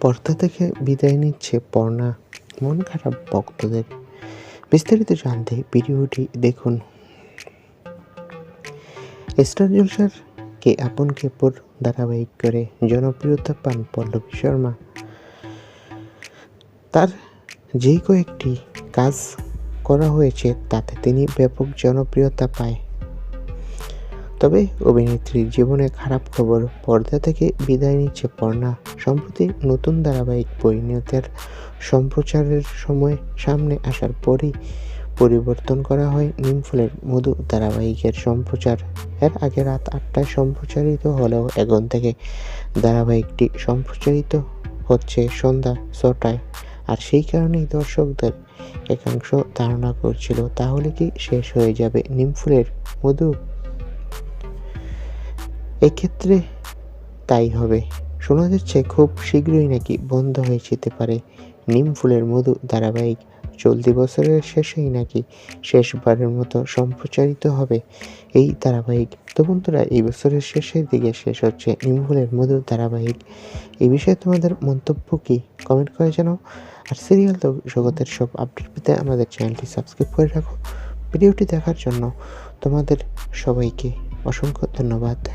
পর্দা থেকে বিদায় নিচ্ছে পর্ণা। মন খারাপ ভক্তদের। বিস্তারিত জানতে ভিডিওটি দেখুন। স্টার জলসার কে আপন কেপর ধারাবাহিক করে জনপ্রিয়তা পান পল্লবী শর্মা। তার যে কয়েকটি কাজ করা হয়েছে, তাতে তিনি ব্যাপক জনপ্রিয়তা পায়। তবে অভিনেত্রীর জীবনে খারাপ খবর পর্দা থেকে বিদায় নিচ্ছে পর্ণা। সম্প্রতি নতুন ধারাবাহিক পরিণতের সম্প্রচারের সময় সামনে আসার পরই পরিবর্তন করা হয় নিমফুলের মধু ধারাবাহিকের সম্প্রচার। এর আগে রাত আটটায় সম্প্রচারিত হলেও এখন থেকে ধারাবাহিকটি সম্প্রচারিত হচ্ছে সন্ধ্যা ছটায়। আর সেই কারণেই দর্শকদের একাংশ ধারণা করছিল, তাহলে কি শেষ হয়ে যাবে নিমফুলের মধু? এক্ষেত্রে তাই হবে। শোনা যাচ্ছে খুব শীঘ্রই নাকি বন্ধ হয়ে যেতে পারে। নিম ফুলের মধু ধারাবাহিক। চলতি বছরের শেষেই নাকি শেষবারের মতো সম্প্রচারিত হবে এই ধারাবাহিক। তো বন্ধুরা এই বছরের শেষের দিকে শেষ হচ্ছে নিম ফুলের মধু ধারাবাহিক। এই বিষয়ে তোমাদের মন্তব্য কি? কমেন্ট করে জানাও। আর সিরিয়াল তো জগতের সব আপডেট পেতে আমাদের চ্যানেলটি সাবস্ক্রাইব করে রাখো। ভিডিওটি দেখার জন্য তোমাদের সবাইকে অসংখ্য ধন্যবাদ।